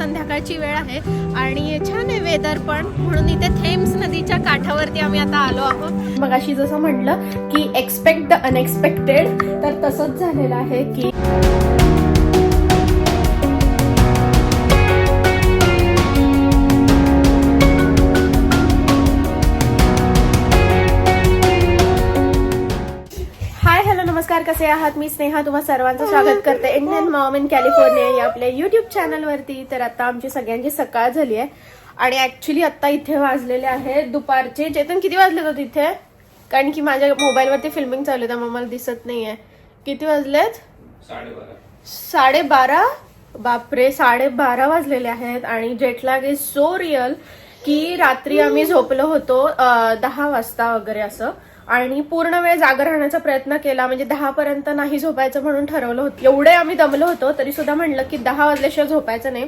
संध्याकाळची वेळ आहे आणि छान आहे वेदर पण. म्हणून इथे थेम्स नदीच्या काठावरती आम्ही आता आलो आहोत. मग अशी जसं म्हटलं की एक्सपेक्ट द अनएक्सपेक्टेड तर तसंच झालेलं आहे की नमस्कार कसे आहात? मी स्नेहा तुम्हा सर्वांचं स्वागत करते इंडियन मॉम इन कॅलिफोर्निया या आपल्या युट्यूब चॅनलवरती तर आता आमची सगळ्यांची सकाळ झाली आहे. आणि ऍक्च्युली आता इथे वाजलेले आहे दुपारचे. चेतन किती वाजले होते इथे? कारण की माझ्या मोबाईलवरती फिल्मिंग चालू आहे त्यामुळे मला दिसत नाहीये. किती वाजलेत? साडेबारा? बापरे साडेबारा वाजलेले आहेत. आणि जेटलाग इज सो रिअल की रात्री आम्ही झोपलो होतो दहा वाजता वगैरे असं. आणि पूर्ण वेळ जागा राहण्याचा प्रयत्न केला. म्हणजे दहा पर्यंत नाही झोपायचं म्हणून ठरवलं होतं एवढे आम्ही दमलो होतो तरी सुद्धा म्हणलं की दहा वाजल्याशिवाय झोपायचं नाही.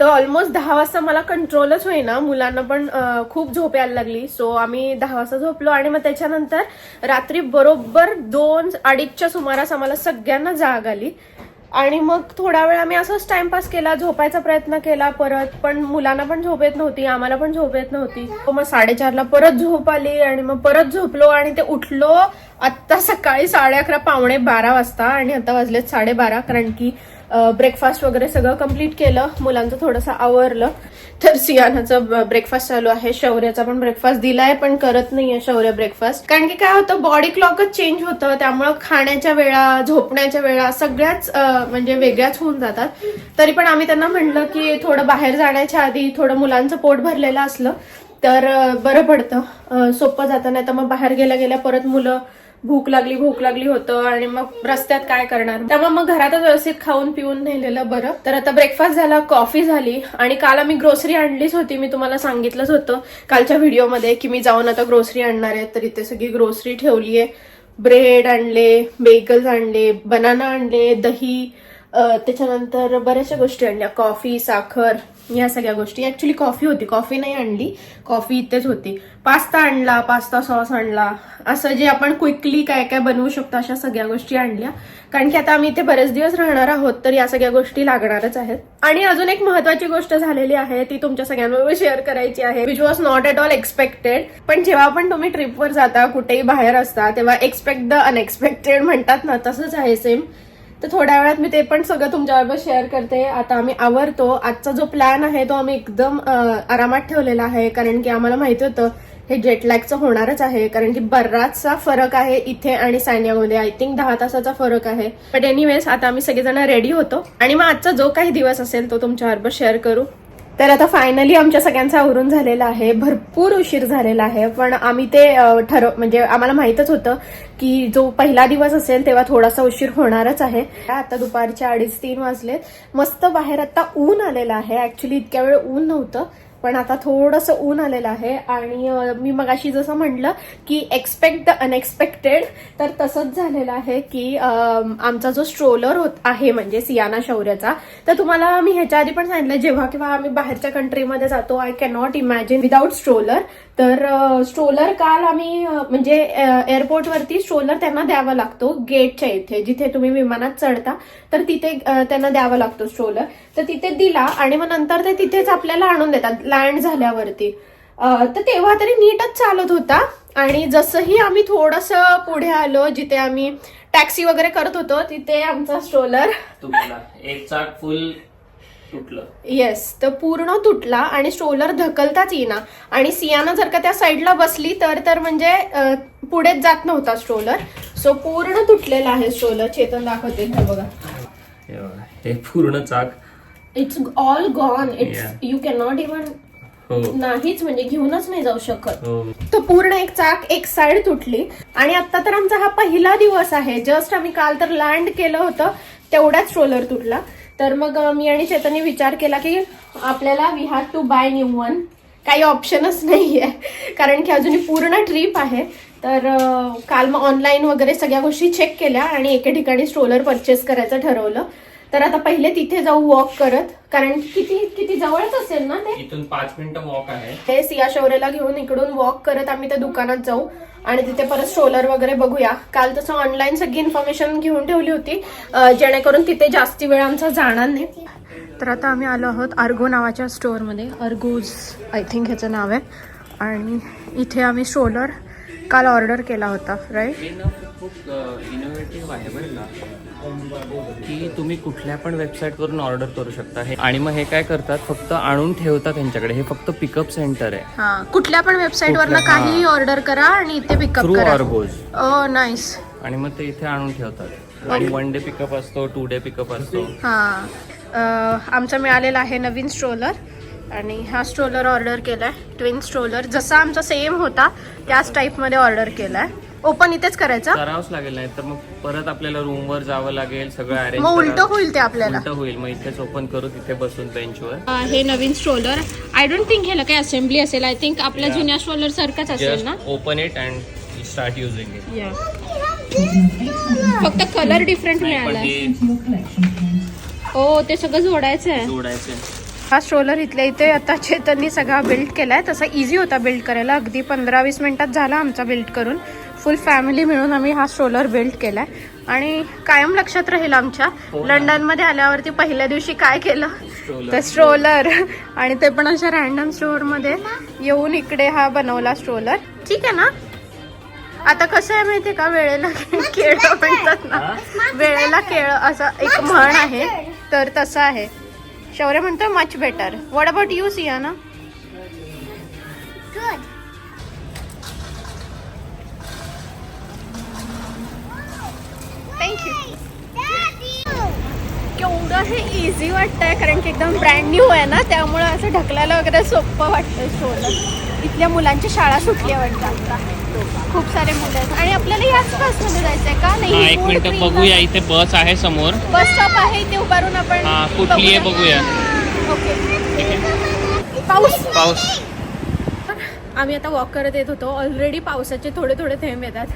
तर ऑलमोस्ट दहा वाजता मला कंट्रोलच होईना. मुलांना पण खूप झोप यायला लागली. सो आम्ही दहा वाजता झोपलो आणि मग त्याच्यानंतर रात्री बरोबर दोन अडीचच्या सुमारास आम्हाला सगळ्यांना जाग आली. आणि मग थोडा वेळ आम्ही असंच टाइमपास केला झोपायचा प्रयत्न केला परत पण मुलांना पण झोप येत नव्हती आम्हाला पण झोप येत नव्हती. मग साडेचारला परत झोप आली आणि मग परत झोपलो आणि ते उठलो आत्ता सकाळी साडे अकरा पावणे बारा वाजता आणि आता वाजलेत साडेबारा कारण की ब्रेकफास्ट वगैरे सगळं कंप्लीट केलं. मुलांचं थोडंसं आवरलं. तर सियानाचं ब्रेकफास्ट चालू आहे. शौर्याचा पण ब्रेकफास्ट दिलाय पण करत नाहीये शौर्य ब्रेकफास्ट कारण की काय होतं बॉडी क्लॉकच चेंज होतं. त्यामुळं खाण्याच्या वेळा झोपण्याच्या वेळा सगळ्याच म्हणजे वेगळ्याच होऊन जातात. तरी पण आम्ही त्यांना म्हणलं की थोडं बाहेर जाण्याच्या आधी थोडं मुलांचं पोट भरलेलं असलं तर बरं पडतं. सोपं जातं. नाही तर मग बाहेर गेल्या गेल्या परत मुलं भूक लागली भूक लागली होतं आणि मग रस्त्यात काय करणार? त्यामुळे मग घरातच व्यवस्थित खाऊन पिऊन नेलेलं बरं. तर आता ब्रेकफास्ट झाला कॉफी झाली आणि काल आम्ही ग्रोसरी आणलीच होती मी तुम्हाला सांगितलंच होतं कालच्या व्हिडिओमध्ये की मी जाऊन आता ग्रोसरी आणणार आहे. तर इथे सगळी ग्रोसरी ठेवली आहे ब्रेड आणले बेगल्स आणले बनाना आणले दही त्याच्यानंतर बऱ्याचशा गोष्टी आणल्या. कॉफी साखर या सगळ्या गोष्टी. ऍक्च्युली कॉफी होती. कॉफी नाही आणली. कॉफी इथेच होती. पास्ता आणला पास्ता सॉस आणला. असं जे आपण क्विकली काय काय बनवू शकतो अशा सगळ्या गोष्टी आणल्या. कारण की आता आम्ही इथे बरेच दिवस राहणार आहोत तर या सगळ्या गोष्टी लागणारच आहेत. आणि अजून एक महत्वाची गोष्ट झालेली आहे ती तुमच्या सगळ्यांबरोबर शेअर करायची आहे which was not at all expected पण जेव्हा पण तुम्ही ट्रिपवर जाता कुठेही बाहेर असता तेव्हा एक्सपेक्ट द अनएक्सपेक्टेड म्हणतात ना तसंच आहे सेम तर थोड्या वेळात मी ते पण सगळं तुमच्याबरोबर शेअर करते. आता आम्ही आवरतो. आजचा जो प्लॅन आहे तो आम्ही एकदम आरामात ठेवलेला आहे. कारण की आम्हाला माहिती होतं हे जेटलॅगचं होणारच आहे. कारण की बराचसा फरक आहे इथे आणि सायन्यामध्ये आय थिंक दहा तासाचा फरक आहे. बट एनिवेज आता आम्ही सगळेजण रेडी होतो. आणि मग आजचा जो काही दिवस असेल तो तुमच्याबरोबर शेअर करू. तर आता फायनली आमच्या सगळ्यांचा आवरून झालेला आहे. भरपूर उशीर झालेला आहे. पण आम्ही ते ठरव म्हणजे आम्हाला माहितच होतं की जो पहिला दिवस असेल तेव्हा थोडासा उशीर होणारच आहे. आता दुपारच्या अडीच तीन वाजलेत. मस्त बाहेर आता ऊन आलेलं आहे. ऍक्च्युली इतक्या वेळ ऊन नव्हतं. पण आता थोडंसं ऊन आलेलं आहे आणि मी मगाशी जसं म्हटलं की एक्सपेक्ट द अनएक्सपेक्टेड तर तसंच झालेलं आहे की आमचा जो स्ट्रोलर होत आहे म्हणजे सियाना शौर्याचा तर तुम्हाला मी ह्याच्या आधी पण सांगितलं जेव्हा केव्हा आम्ही बाहेरच्या कंट्रीमध्ये जातो I can not imagine without stroller तर स्ट्रोलर काल आम्ही म्हणजे म्हणजे एअरपोर्टवरती स्ट्रोलर त्यांना द्यावा लागतो गेटच्या इथे जिथे तुम्ही विमानात चढता तर तिथे त्यांना द्यावा लागतो स्ट्रोलर तर तिथे दिला आणि मग नंतर ते तिथेच आपल्याला आणून देतात लँड झाल्यावरती. तर तेव्हा तरी नीटच चालत होता आणि जसंही आम्ही थोडस पुढे आलो जिथे आम्ही टॅक्सी वगैरे करत होतो तिथे आमचा स्ट्रोलर एक चाक फुल येस तर पूर्ण तुटला आणि स्ट्रोलर ढकलताच येईना. आणि सियाना जर का त्या साईडला बसली तर तर म्हणजे पुढेच जात नव्हता स्ट्रोलर सो पूर्ण तुटलेला आहे स्ट्रोलर चेतन दाखवते बघा. हे पूर्ण चाक. It's all gone it's. You can not even हो. नाहीच म्हणजे घेऊनच नाही जाऊ शकत. हो. तर पूर्ण एक चाक एक साइड तुटली. आणि आता तर आमचा हा पहिला दिवस आहे. जस्ट आम्ही काल तर लँड केलं होतं तेवढाच स्ट्रोलर तुटला. तर मग मी आणि चेतनने विचार केला की आपल्याला we have to buy new one काही ऑप्शनच नाहीये. कारण की अजूनही पूर्ण ट्रिप आहे. तर काल मग ऑनलाईन वगैरे सगळ्या गोष्टी चेक केल्या आणि एके ठिकाणी स्ट्रोलर परचेस करायचं ठरवलं. तर आता पहिले तिथे जाऊ वॉक करत कारण किती किती जवळच असेल ना ते? इथून पाच मिनिटं वॉक आहे. हे सिया शौर्यला घेऊन इकडून वॉक करत आम्ही त्या दुकानात जाऊ. आणि तिथे परत स्ट्रोलर वगैरे बघूया. काल तसं ऑनलाईन सगळी इन्फॉर्मेशन घेऊन ठेवली होती. जेणेकरून तिथे जास्ती वेळ आमचा जाणार नाही. तर आता आम्ही आलो आहोत अर्गो नावाच्या स्टोअरमध्ये अर्गोज आय थिंक ह्याचं नाव आहे. आणि इथे आम्ही स्ट्रोलर काल ऑर्डर केला होता राईट खूप इनोव्हेटिव्ह आहे बरं का तुम्ही कुठल्या पण वेबसाईटवरून ऑर्डर करू शकता. हे आणि मग हे काय करतात? फक्त आणून ठेवतात त्यांच्याकडे. हे फक्त पिकअप सेंटर आहे. हा कुठल्या पण वेबसाईटवरनं कुठल्या- हा. काही ऑर्डर करा आणि इथे पिकअप थ्रू करा. ऑर्गोज ओ नाईस आणि मग ते इथे आणून ठेवतात. आणि वन डे पिकअप असतो टू डे पिकअप असतो. हां. अं, आमचा मिळालेला आहे नवीन स्ट्रोलर आणि हा स्ट्रोलर ऑर्डर केला आहे ट्विन स्ट्रोलर जसा आमचा सेम होता त्याच टाईपमध्ये ऑर्डर केला आहे ओपन इथेच करायचा? करावंच लागेल नाही तर मग परत आपल्याला रूमवर जावं लागेल सगळं अरेंज मग उलट होईल ते आपल्याला. उलट होईल मग इथेच ओपन करू तिथे बसून बेंचवर हे नवीन स्ट्रोलर आय डोंट थिंक ह्याला काही असेंब्ली असेल. आय थिंक आपल्या Yeah. जुन्या स्ट्रोलर सारखंच असेल जस्ट ना? Open it and start using it या फक्त कलर डिफरंट पण मिळाला. ते ओ ते सगळं जोडायचं आहे. जोडायचे हा स्ट्रोलर इथल्या इथे आता चेतननी सगळा बिल्ड केलाय. तसा इझी होता बिल्ड करायला. अगदी पंधरा वीस मिनिटात झाला आमचा बिल्ड करून. फुल फॅमिली मिळून आम्ही हा स्ट्रोलर बिल्ड केलाय. आणि कायम लक्षात राहील आमच्या हो ना. लंडनमध्ये आल्यावरती पहिल्या दिवशी काय केलं? Stroller. तर स्ट्रोलर आणि ते पण अशा रॅन्डम स्टोअरमध्ये येऊन इकडे हा बनवला स्ट्रोलर ठीक आहे ना? आता कसं आहे माहितीये का? वेळेला केळ म्हणतात ना? वेळेला केळ असं एक म्हण आहे तर तसं आहे. शौर्य म्हणतो much better what about you Siya ना? थँक्यू केवढं हे इझी वाटतंय कारण की एकदम ब्रँड न्यू आहे ना त्यामुळे असं ढकलायला वगैरे सोपं वाटतं स्टोअरला इथल्या मुलांची शाळा सुटली आहे वाटतं आता खूप सारे मुलं आहेत. आणि आपल्याला याच बसमध्ये जायचं आहे का? हा नाही एक मिनिट बघूया इथे बस आहे समोर. बस स्टॉप आहे इथे उभारून आपण हा कुठली आहे बघूया. ओके पाऊस पाऊस. आम्ही आता वॉक करत येत होतो. ऑलरेडी पावसाचे थोडे थोडे थेंब येतात.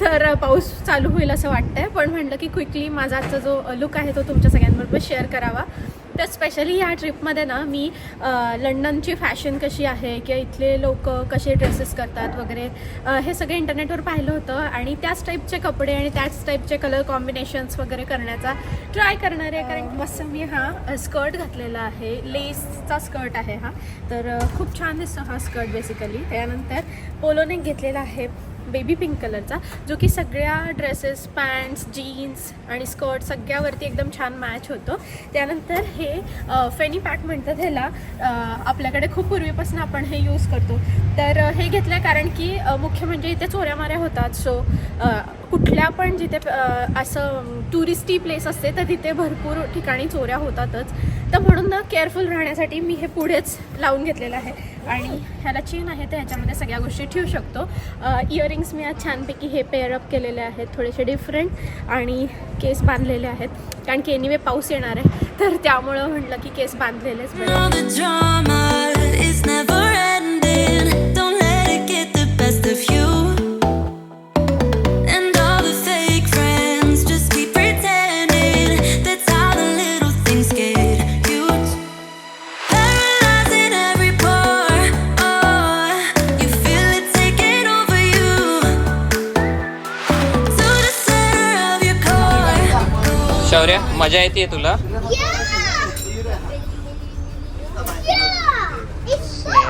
तर पाऊस चालू होईल असं वाटतंय. पण म्हटलं की क्विकली माझा आजचा जो लुक आहे तो तुमच्या सगळ्यांबरोबर शेअर करावा. तर स्पेशली ह्या ट्रिपमध्ये ना मी लंडनची फॅशन कशी आहे किंवा इथले लोक कसे ड्रेसेस करतात वगैरे हे सगळे इंटरनेटवर पाहिलं होतं. आणि त्याच टाईपचे कपडे आणि त्याच टाईपचे कलर कॉम्बिनेशन्स वगैरे करण्याचा ट्राय करणार आहे. कारण मस्त मी हा स्कर्ट घातलेला आहे. लेसचा स्कर्ट आहे हा. तर खूप छान दिसतो हा स्कर्ट बेसिकली त्यानंतर पोलोने घेतलेला आहे. बेबी पिंक कलरचा जो की सगळ्या ड्रेसेस पॅन्ट्स जीन्स आणि स्कर्ट सगळ्यावरती एकदम छान मॅच होतो. त्यानंतर हे फेनी पॅक म्हणतात ह्याला आपल्याकडे खूप पूर्वीपासून आपण हे यूज करतो. तर हे घेतलं कारण की मुख्य म्हणजे इथे चोऱ्यामाऱ्या होतात. सो कुठल्या पण जिथे असं टुरिस्टी प्लेस असते तर तिथे भरपूर ठिकाणी चोऱ्या होतातच. तर म्हणून ना केअरफुल राहण्यासाठी मी हे पुढेच लावून घेतलेलं आहे. आणि ह्याला चेन आहे तर ह्याच्यामध्ये सगळ्या गोष्टी ठेवू शकतो. इयरिंग्स मी आज छानपैकी हे पेअरअप केलेले आहेत थोडेसे डिफरंट आणि केस बांधलेले आहेत. कारण की एनिवे पाऊस येणार आहे तर त्यामुळं म्हटलं की केस बांधलेलेच मजा येते तुला?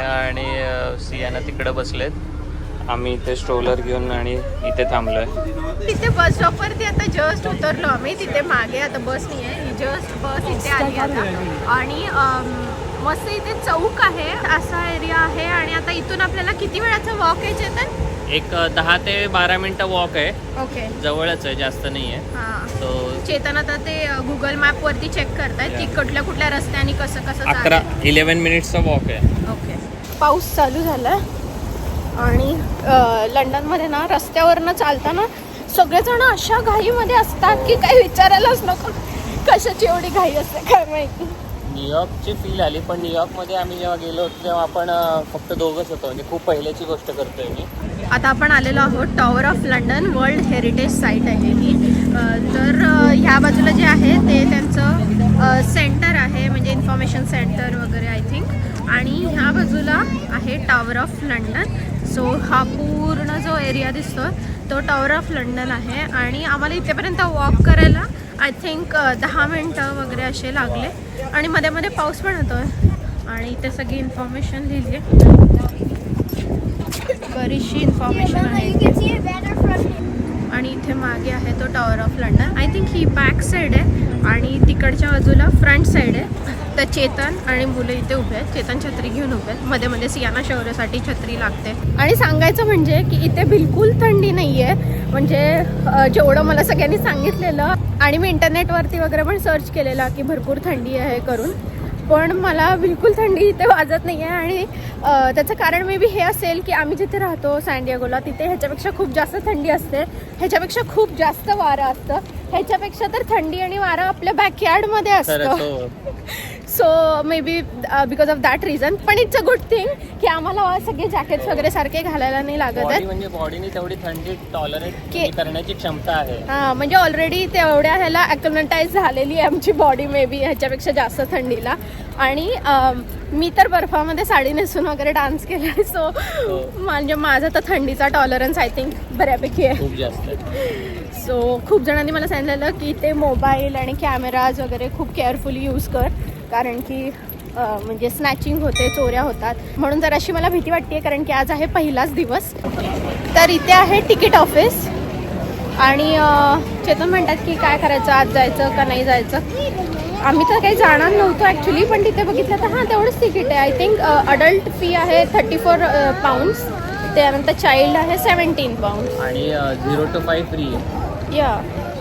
आणि सियाना तिकडे बसलेत. आम्ही इथे स्ट्रोलर घेऊन आणि इथे थांबलोय. तिथे बस स्टॉपवरती आता जस्ट उतरलो आम्ही. तिथे मागे आता बस नाही आहे ही जस्ट बस इथे आली आता. आणि मस्त इथे चौक आहे. असा एरिया आहे आणि आता इथून आपल्याला किती वेळाचा वॉक आहे तर? एक दहा ते बारा मिनिटं वॉक आहे. ओके जवळच आहे जास्त नाही आहे. हां. तो चेतन आता ते गुगल मॅप वरती चेक करतायत की कुठल्या कुठल्या रस्त्याने कसं कसं अकरा. इलेवन मिनिट्सचा वॉक आहे. ओके पाऊस चालू झाला आणि अ, लंडनमध्ये ना रस्त्यावरनं चालताना सगळेजण अशा घाईमध्ये असतात की काही विचारायलाच नको. कशाची एवढी घाई असते काय माहिती? न्यूयॉर्कची फील आली पण न्यूयॉर्कमध्ये आम्ही जेव्हा गेलो होतो तेव्हा आपण अ, फक्त दोघंच होतो. म्हणजे खूप पहिल्याची गोष्ट करतोय मी. आता आपण आलेलो आहोत tower of London world heritage site आहे ही. तर ह्या बाजूला जे आहे ते त्यांचं सेंटर आहे म्हणजे इन्फॉर्मेशन सेंटर वगैरे आय थिंक आणि ह्या बाजूला आहे टॉवर ऑफ लंडन सो हा पूर्ण जो एरिया दिसतो तो टॉवर ऑफ लंडन आहे. आणि आम्हाला इथेपर्यंत वॉक करायला आय थिंक दहा मिनटं वगैरे असे लागले. आणि मध्ये मध्ये पाऊस पण होतो आणि इथे सगळी इन्फॉर्मेशन लिहिली आहे बरीचशी इन्फॉर्मेशन आहे. आणि इथे मागे आहे तो tower of London I think he back side आहे आणि तिकडच्या बाजूला फ्रंट साईड आहे. तर चेतन आणि मुलं इथे उभे आहेत. चेतन छत्री घेऊन उभे आहेत. मध्ये मध्ये सियाना शौर्यासाठी छत्री लागते. आणि सांगायचं म्हणजे की इथे बिलकुल थंडी नाही आहे म्हणजे जेवढं मला सगळ्यांनी सांगितलेलं. आणि मी इंटरनेटवरती वगैरे पण सर्च केलेला की भरपूर थंडी आहे करून. पण मला बिलकुल थंडी इथे वाजत नाही आहे आणि त्याचं कारण मे बी हे असेल की आम्ही जिथे राहतो सँडियागोला तिथे ह्याच्यापेक्षा खूप जास्त थंडी असते. ह्याच्यापेक्षा खूप जास्त वारं असतं. ह्याच्यापेक्षा तर थंडी आणि वारं आपल्या बॅकयार्डमध्ये असतं. So maybe because of that reason पण इट्स अ गुड थिंग की आम्हाला सगळे जॅकेट्स वगैरे सारखे घालायला नाही लागत आहेत. म्हणजे बॉडीने तेवढी थंडी टॉलरेट करण्याची क्षमता आहे. हा म्हणजे ऑलरेडी तेवढ्या ह्याला अक्लमटाईज झालेली आहे आमची बॉडी मे बी ह्याच्यापेक्षा जास्त थंडीला. आणि मी तर बर्फामध्ये साडी नेसून वगैरे डान्स केला सो म्हणजे माझा तर थंडीचा टॉलरन्स आय थिंक बऱ्यापैकी आहे. आहे. सो खूप जणांनी मला सांगितलेलं की ते मोबाईल आणि कॅमेराज वगैरे खूप केअरफुली यूज कर. कारण की म्हणजे स्नॅचिंग होते चोऱ्या होतात. म्हणून जर अशी मला भीती वाटते कारण की आज आहे पहिलाच दिवस. तर इथे आहे तिकीट ऑफिस आणि चेतन म्हणतात की काय करायचं आज जायचं का नाही जायचं. आम्ही तर काही जाणार नव्हतो ॲक्च्युली पण तिथे बघितलं तर हां तेवढंच तिकीट आहे. आय थिंक अडल्ट फी आहे थर्टी फोर पाऊंड्स त्यानंतर चाइल्ड आहे सेवन्टीन पाऊंड आणि झिरो टू फाईव्ह फ्री या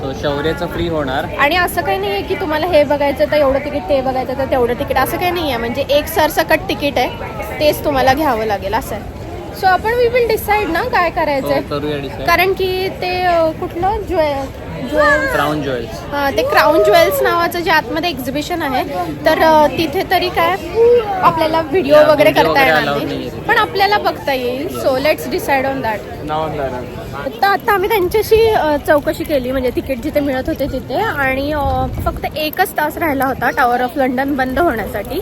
सो शौर्याचं फ्री होणार. आणि असं काही नाही आहे की तुम्हाला हे बघायचं तर एवढं तिकीट ते बघायचं तर तेवढं तिकीट. असं काही नाही आहे म्हणजे एक सरसकट तिकीट आहे. तेच तुम्हाला घ्यावं लागेल. असं आहे. सो आपण वी विल डिसाईड ना काय करायचं करूया डिसाईड कारण की ते अ, कुठलं? ज्वे क्राऊन ज्वेल्स हा, ते क्राऊन ज्वेल्स नावाचं जे आतमध्ये एक्झिबिशन आहे तर तिथे तरी काय आपल्याला व्हिडिओ वगैरे करता येणार नाही. पण आपल्याला बघता येईल. So let's decide on that तर आता आम्ही त्यांच्याशी चौकशी केली. म्हणजे तिकीट जिथे मिळत होते तिथे. आणि फक्त एकच तास राहिला होता टॉवर ऑफ लंडन बंद होण्यासाठी.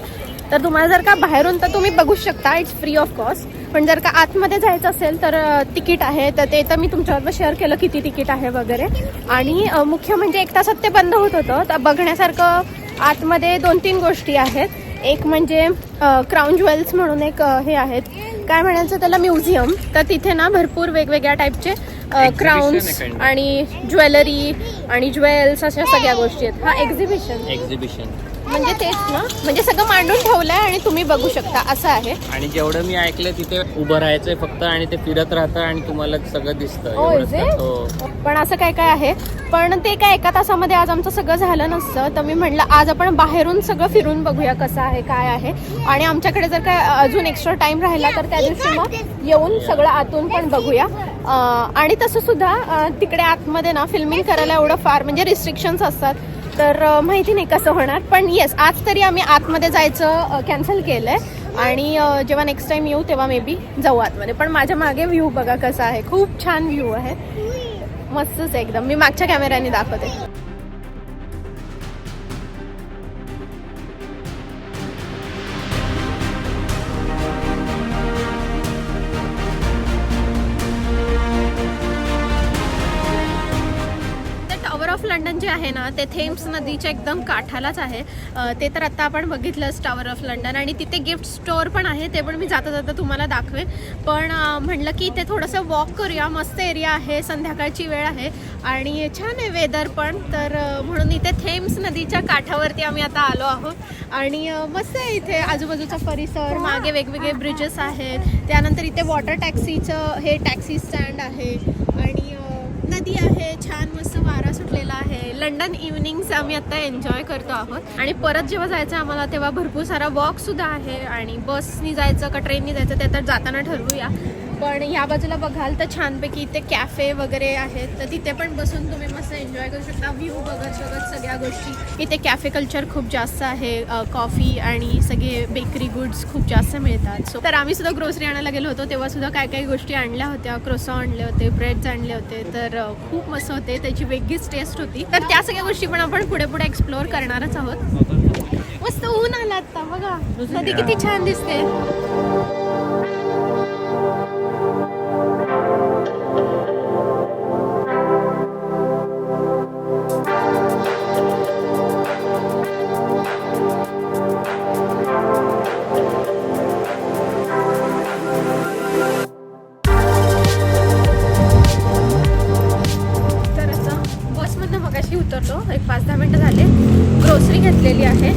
तर तुम्हाला जर का बाहेरून तर तुम्ही बघू शकता. इट्स फ्री ऑफ कॉस्ट पण जर का आतमध्ये जायचं असेल तर तिकीट आहे. तर ते तर मी तुमच्याबरोबर शेअर केलं किती तिकीट आहे वगैरे. आणि मुख्य म्हणजे एक तासात ते बंद होत होतं. तर बघण्यासारखं आतमध्ये दोन तीन गोष्टी आहेत. एक म्हणजे क्राऊन ज्वेल्स म्हणून एक हे आहेत. काय म्हणायचं त्याला? म्युझियम तर तिथे ना भरपूर वेगवेगळ्या टाईपचे of. आणि ज्वेलरी आणि ज्वेल्स अशा सगळ्या गोष्टी आहेत. हा एक्झिबिशन एक्झिबिशन म्हणजे तेच ना? म्हणजे सगळं मांडून ठेवलंय आणि तुम्ही बघू शकता असं आहे. आणि जेवढं मी ऐकलं तिथे उभं राहायचंय फक्त आणि ते फिरत राहतं आणि तुम्हाला सगळं दिसतं. is it? का? हो. पण असं काय काय आहे? पण ते काय एका तासामध्ये आज आमचं सगळं झालं नसतं तर मी म्हटलं आज आपण बाहेरून सगळं फिरून बघूया कसं आहे काय आहे. आणि आमच्याकडे जर काय अजून एक्स्ट्रा टाइम राहिला तर त्या दिवशी मग येऊन सगळं आतून पण बघूया. अं, आणि तसं सुद्धा अं, तिकडे आतमध्ये ना फिल्मिंग करायला एवढं फार म्हणजे रिस्ट्रिक्शन्स असतात. तर माहिती नाही कसं होणार पण येस आज तरी आम्ही आतमध्ये जायचं कॅन्सल केलं आहे आणि जेव्हा नेक्स्ट टाइम येऊ तेव्हा मे बी जाऊ आतमध्ये. पण माझ्या मागे व्ह्यू बघा कसा आहे. खूप छान व्ह्यू आहे. मस्तच आहे एकदम. मी मागच्या कॅमेऱ्याने दाखवते. लंडन जे आहे ना ते थेम्स नदीच्या एकदम काठालाच आहे. ते तर आता आपण बघितलंच टॉवर ऑफ लंडन आणि तिथे गिफ्ट स्टोअर पण आहे ते पण मी जाता जाता तुम्हाला दाखवेन. पण म्हणलं की इथे थोडंसं वॉक करूया मस्त एरिया आहे संध्याकाळची वेळ आहे आणि छान आहे वेदर पण. तर म्हणून इथे थेम्स नदीच्या काठावरती आम्ही आता आलो आहोत. आणि मस्त आहे इथे आजूबाजूचा परिसर मागे वेगवेगळे ब्रिजेस आहेत. त्यानंतर इथे वॉटर टॅक्सीचं हे टॅक्सी स्टँड आहे. आणि नदी आहे छान लंडन इव्हनिंग्स आम्ही आता एन्जॉय करतो आहोत. आणि परत जेव्हा जायचं आम्हाला तेव्हा भरपूर सारा वॉक सुद्धा आहे. आणि बसनी जायचं का ट्रेननी जायचं ते तर जाताना ठरवूया. पण ह्या बाजूला बघाल तर छानपैकी इथे कॅफे वगैरे आहेत. तर तिथे पण बसून तुम्ही मस्त एन्जॉय करू शकता. व्ह्यू बघत बघत सगळ्या गोष्टी. इथे कॅफे कल्चर खूप जास्त आहे. कॉफी आणि सगळे बेकरी गुड्स खूप जास्त मिळतात. सो तर आम्ही सुद्धा ग्रोसरी आणायला गेलो होतो. तेव्हा सुद्धा काय काय गोष्टी आणल्या होत्या. क्रोसा आणले होते ब्रेड्स आणले होते. तर खूप मस्त होते. त्याची वेगळीच टेस्ट होती. तर त्या सगळ्या गोष्टी पण आपण पुढे पुढे एक्सप्लोअर करणारच आहोत. मस्त ऊन आला आता. बघा. नदी किती छान दिसते. ग्रोसरी घेतलेली आहे.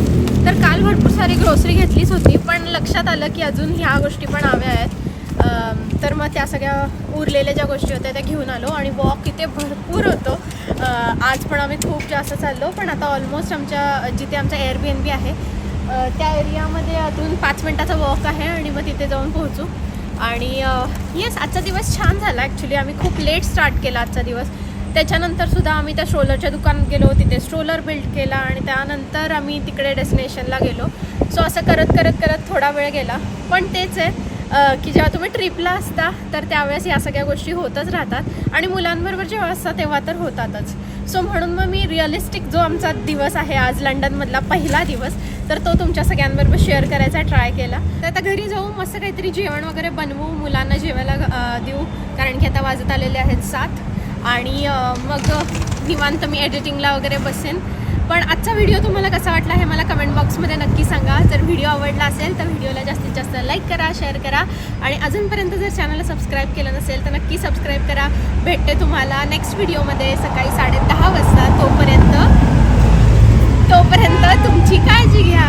तर काल भरपूर सारी ग्रोसरी घेतलीच होती पण लक्षात आलं की अजून ह्या गोष्टी पण हव्या आहेत. तर मग त्या सगळ्या उरलेल्या ज्या गोष्टी होत्या त्या घेऊन आलो आणि वॉक इथे भरपूर होतो. आज पण आम्ही खूप जास्त चाललो पण आता ऑलमोस्ट आमच्या जिथे आमचा एअर बी आहे त्या एरियामध्ये अजून पाच मिनटाचा वॉक आहे आणि मग तिथे जाऊन पोहोचू. आणि येस आजचा दिवस छान झाला ॲक्च्युली आम्ही खूप लेट स्टार्ट केला आजचा दिवस. त्याच्यानंतर सुद्धा आम्ही त्या स्ट्रोलरच्या दुकानात गेलो तिथे स्ट्रोलर बिल्ड केला आणि त्यानंतर आम्ही तिकडे डेस्टिनेशनला गेलो. सो असं करत करत करत थोडा वेळ गेला. पण तेच आहे की जेव्हा तुम्ही ट्रिपला असता तर त्यावेळेस या सगळ्या गोष्टी होतच राहतात. आणि मुलांबरोबर जेव्हा असतात तेव्हा तर होतातच. सो म्हणून मग मी रिअलिस्टिक जो आमचा दिवस आहे आज लंडनमधला पहिला दिवस तर तो तुमच्या सगळ्यांबरोबर शेअर करायचा ट्राय केला. तर आता घरी जाऊ मस्त काहीतरी जेवण वगैरे बनवू मुलांना जेवायला देऊ. कारण की आता वाजत आलेले आहेत सात. आणि मग निवांत मी एडिटिंगला वगैरे बसेन. पण आजचा व्हिडिओ तुम्हाला कसा वाटला हे मला कमेंट बॉक्समध्ये नक्की सांगा. जर व्हिडिओ आवडला असेल तर व्हिडिओला जास्तीत जास्त लाईक करा शेअर करा. आणि अजूनपर्यंत जर चॅनलला सबस्क्राईब केलं नसेल तर नक्की सबस्क्राईब करा. भेटते तुम्हाला नेक्स्ट व्हिडिओमध्ये सकाळी साडे वाजता. तोपर्यंत तोपर्यंत तुमची काळजी घ्या.